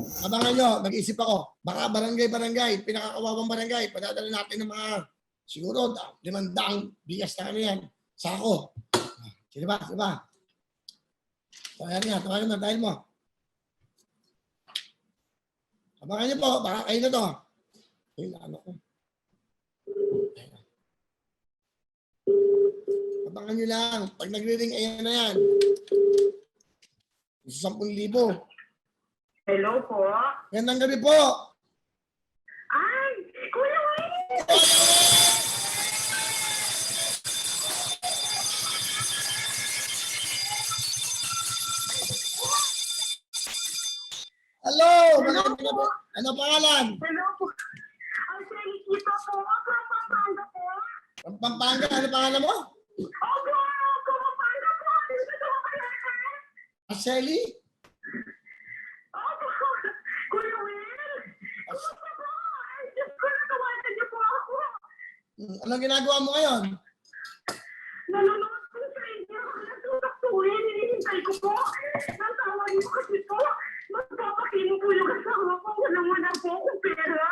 Abangan nyo, nag-isip ako. Baka barangay-barangay, pinakakawawang barangay, padadala natin ng mga, siguro, da- limandang bigas na ano yan. Sako. Sige ba? Sige ba? Tawagan nga, tawagan mo, dahil mo. Abangan nyo po, baka kayo na to. Ay, ano ko. Abangan nyo lang. Pag nagre-ring, ayan na yan. Gusto 10,000. Hello po? Gandang gabi po. Ay, Kuya Will! Hello! Magandang gabi. Ano pangalan? Hello po. Ang Felicito po. Ako ang Pampanga po. From Pampanga. Ano pangalan mo? Opo, ako Pampanga po. Dito sa Pampanga. Aseli? Opo. Kuya Will. Kumusta po? Ay, Diyos ko, natawagan niyo po ako. Hmm, Anong ginagawa mo ngayon? Nanonood po sa inyo. Nasutak po eh. Hinihintay ko po. Nasawa niyo kasi po. Magpapakino po yung asawa ko. Walang wala po akong pera.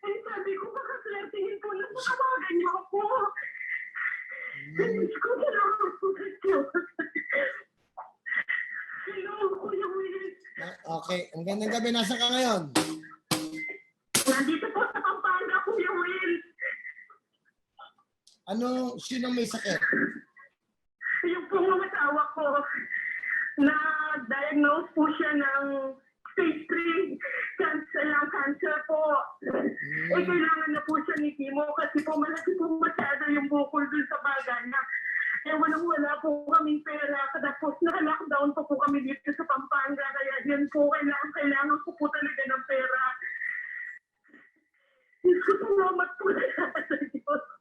Eh, sabi ko, baka swertihin po na matawagan niyo ako. Diyos ko, salamat po sa Diyos. Hello, Kuya Will. Okay. Ang gandang gabi. Nasaan ka ngayon? Nandito po sa Pampanga, Kuya Will. Ano? Sino may sakit? Yung po mga asawa ko, na diagnose po siya ng stage 3 cancer ng cancer po. Eh, Hmm, kailangan na po siya ni chemo kasi po malaki po masyado yung bukol dun sa baga niya. Eh, walang wala po kaming pera. Tapos naka-lockdown pa po kami dito sa Pampanga. Kaya yun po, kailangan, kailangan ko po talaga ng pera. Salamat po talaga sa Diyos.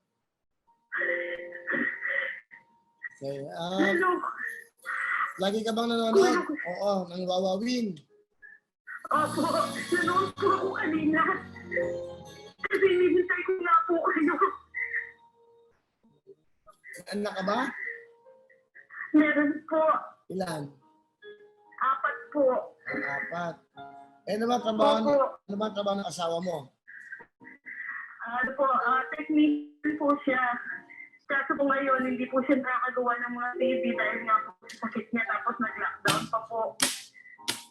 Okay. Hello. lagi ka bang nanonood? Oo, nang wawawin. Opo, nanood po ako kanina. Kasi hinihintay ko nga po kayo. Anak ka ba? Meron po, Ilan? apat po. Ang apat. Eh, ano ba trabaho, Opo, ano ba trabaho ng asawa mo? ano po, ah, technician po siya. Kaso po ngayon, hindi po siya nakakagawa ng mga TV dahil nga po sa sakit niya tapos nag-lockdown pa po.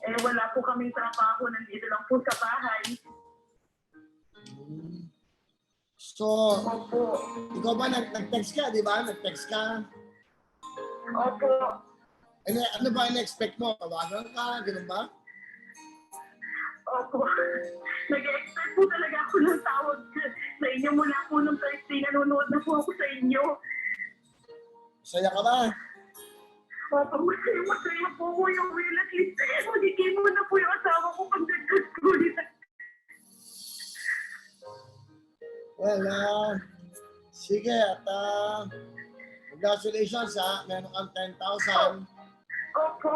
Eh, wala po kaming trabaho, nandito lang po sa bahay. So, Opo, ikaw ba nag- nag-text ka, di ba? Nag-text ka. opo. Ano, ano ba in-expect mo? Tawagan ka? Ganun ba? Opo. Nag-expect po talaga ako ng tawag sa inyo mula po nung Thursday. Nanonood na po ako sa inyo. Saya ka ba? Opo, masaya, masaya po ko yung will. At least, magiging mo na po yung asawa ko pag nag-school. Well, ah, sige at ah, congratulations ha. Meron kang 10,000. Opo,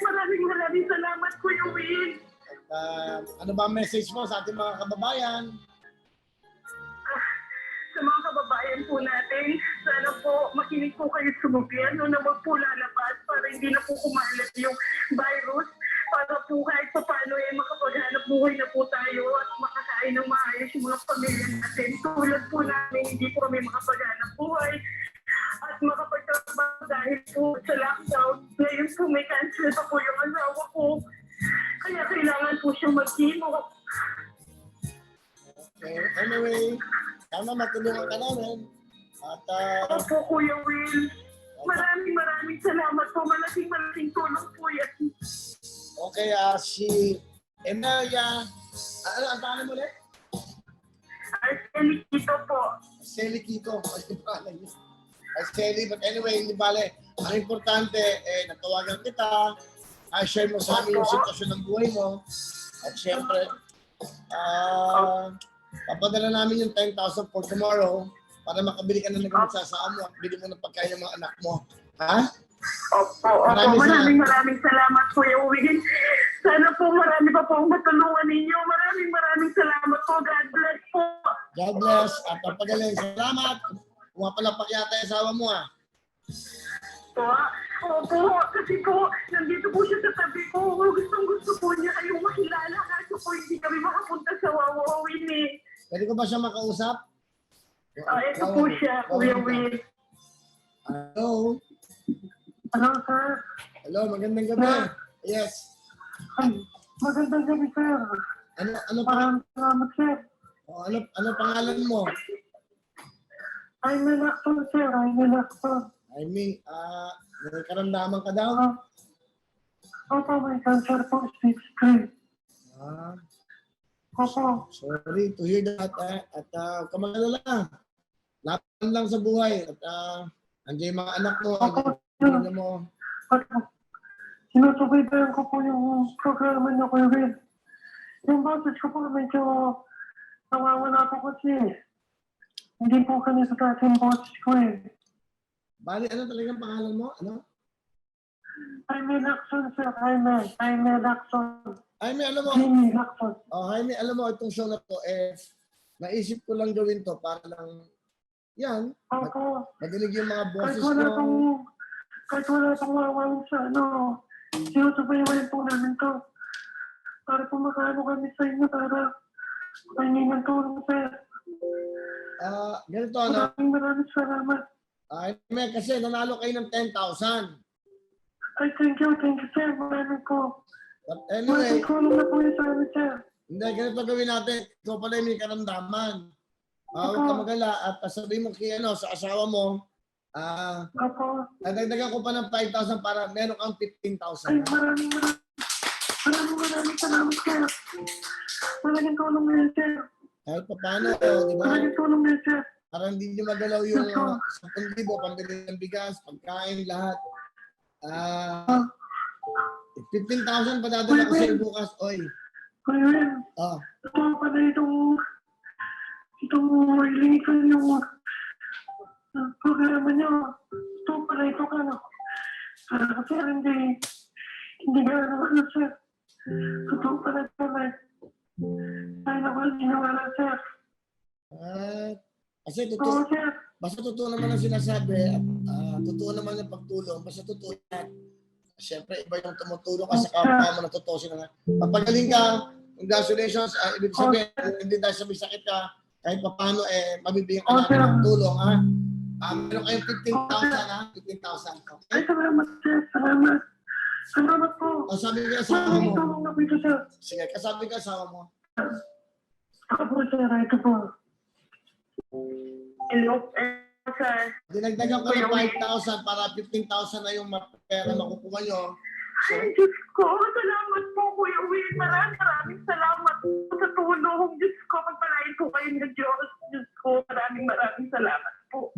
maraming maraming salamat yung will. At ah, ano ba ang message mo sa ating mga kababayan? Sa mga kababayan po natin, sana po makinig po kayo sa gobyerno na wag po lalabas para hindi na po kumalat yung virus para po kahit pa paano eh makapaghanap buhay na po tayo at makakain ng maayos yung mga pamilya natin. Tulad po namin, hindi po kami makapaghanap buhay at makapagtrabaho dahil po sa lockdown. Ngayon po may cancer pa po yung asawa ko. Kaya kailangan po siyang mag-chemo. Okay. Anyway, sana matulungan ka namin. At ah, Opo, Kuya Will. Maraming maraming salamat po. Malaking malaking tulong po yan. okay, ah, si Emelia, ah, ano ang pangalan mo ulit? Arceli Quito po. Sally Kiko. Yung pangalan niya? Sally, but anyway, hindi bale. Ang importante, eh, natawagan kita. Ah, share mo sa amin yung sitwasyon ng buhay mo. At syempre, ah, papadala namin yung 10,000 for tomorrow para makabili ka na ng gamot sa asawa mo at bili mo ng pagkain ng mga anak mo. Ha? Opo, opo. Maraming Maraming maraming salamat po yung Will. Sana po marami pa po ang matulungan ninyo. Maraming maraming salamat po. God bless po. God bless at pagpagaling. Salamat. Pumapalapak yata yung asawa mo ah. Po. Opo, kasi po, nandito po siya sa tabi ko. Gustong gusto po niya kayong makilala. Kaso po, hindi kami makapunta sa Wawawin eh. Pwede ko ba siya makausap? Ah, ito po siya, Kuya Will. Hello? Hello, sir. Hello, magandang gabi. Sir. Yes. Magandang gabi, sir. Ano, ano, pa, Maraming salamat, sir. oh, ano, ano pangalan mo? I'm an actor, sir. I'm an actor. I mean, ah, may karamdaman ka daw? Ah, Opo, may cancer po, stage 3. Ah, Opo, sorry to hear that. eh. At uh, kamalala. Laban lang sa buhay. At uh, andiyan yung mga anak mo, andiyan yung pamilya mo. at sinusubaybayan ko po yung programa niyo, Kuya Will. Yung boses ko po medyo nawawala po kasi hindi po ganito dati yung boses ko eh. Bali, ano talagang pangalan mo? Ano? I'm an actor, sir. An actor. Ay, may alam mo. Jimmy Lacton. Oh, Jaime, alam mo, itong show na to, eh, naisip ko lang gawin to para lang, yan, Opo. madinig yung mga Kahit boses wala mo. pong, kahit wala pong wawawin sa ano, sinusubaybayan po namin to. Para po makaano kami sa inyo para kainin ng tulong sir. Ah, ganito, ano, Maraming maraming salamat. Ay, may kasi nanalo kayo ng 10,000. Ay, thank you, thank you sir. Maraming ko. But anyway, Maraming tulong na po yun sa amin sir. hindi, ganito gawin natin. Ikaw pala yung may karamdaman. Ah, huwag ka magala at sabihin mo kay ano, sa asawa mo, ah, Opo. nadagdagan ko pa ng 5,000 para meron kang Ay, 15,000. maraming maraming maraming maraming salamat sir. Malaking tulong na yun sir. Kahit pa paano, oh, di ba? Malaking tulong na yun sir. Para hindi nyo magalaw yung uh, 10,000, pambili ng bigas, pagkain, lahat. Ah, 15,000 pa dadala ko sa'yo bukas. Oy, Kuya Will, ah, ito pala itong itong hilingi ko yung uh, programa niyo. Ito pala ito ka no. Uh, kasi hindi hindi ka ano ano sir. Totoo pala ito na. Ay naku, ginawa sir. ah, kasi Oo totoo, sir. basta totoo naman ang sinasabi at ah, totoo naman ang pagtulong, basta totoo yan. Siyempre, iba yung tumutulong ka sa kapwa mo na totoo sila nga. Papagaling ka, congratulations, ah, ibig sabihin, hindi dahil sa may sakit ka, kahit pa paano, eh, mabibigyan ka namin ng tulong, ha? Ah, meron kayong 15,000, ha? 15,000. Ay Okay? salamat sir. Salamat. Salamat po. O sabi ko sa asawa Maraming mo, tulong na po ito sir. sige, kasabi ko sa asawa mo, Ako po sir. Ito po. Hello, sir. dinagdagan ko ng 5,000 para 15,000 na yung ma- pera makukuha nyo. So, Ay, Diyos ko, salamat po, Kuya Will. Maraming maraming salamat po sa tulong. Diyos ko, magpalain po kayo ng Diyos. Diyos ko, maraming maraming salamat po.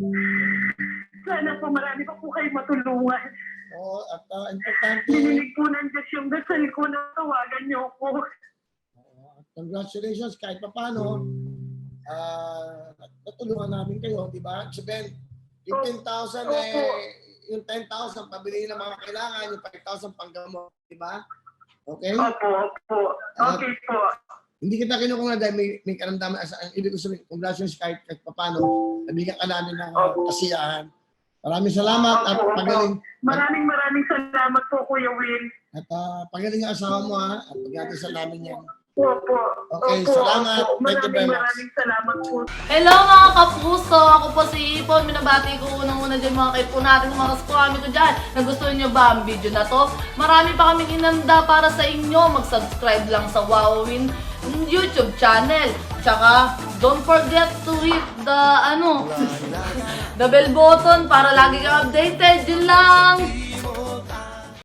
Sana po marami pa po kayo matulungan. oo, at ah, importante, Dinilig po ng Diyos yung dasal ko na tawagan niyo po. Oo, Congratulations kahit pa Ah, natulungan namin kayo, di ba? Sabihin, 15,000 Opo. eh, yung 10,000 pabili ng mga kailangan, yung 5,000 panggamot, di ba? Okay? Opo, opo. Okay po. Hindi kita kinukuha dahil may, may karamdaman. As, ang ibig ko sabihin, congratulations kahit, kahit pa paano, nabigyan ka namin ng kasiyahan. Maraming salamat at opo. pagaling. Maraming maraming salamat po, Kuya Will. At ah, pagaling ang asawa mo ha. At pagdating sa namin yan. Opo. Okay, opo, salamat. opo. Thank you very Maraming much. maraming salamat po. Hello mga kapuso! Ako po si Ipon. Minabati ko unang-una dyan mga kaipo natin, mga squammy ko dyan. Nagustuhan nyo ba ang video na to? Marami pa kaming inanda para sa inyo. Mag-subscribe lang sa Wowin YouTube channel. Tsaka, don't forget to hit the, ano, the bell button para lagi kang updated. Yun lang!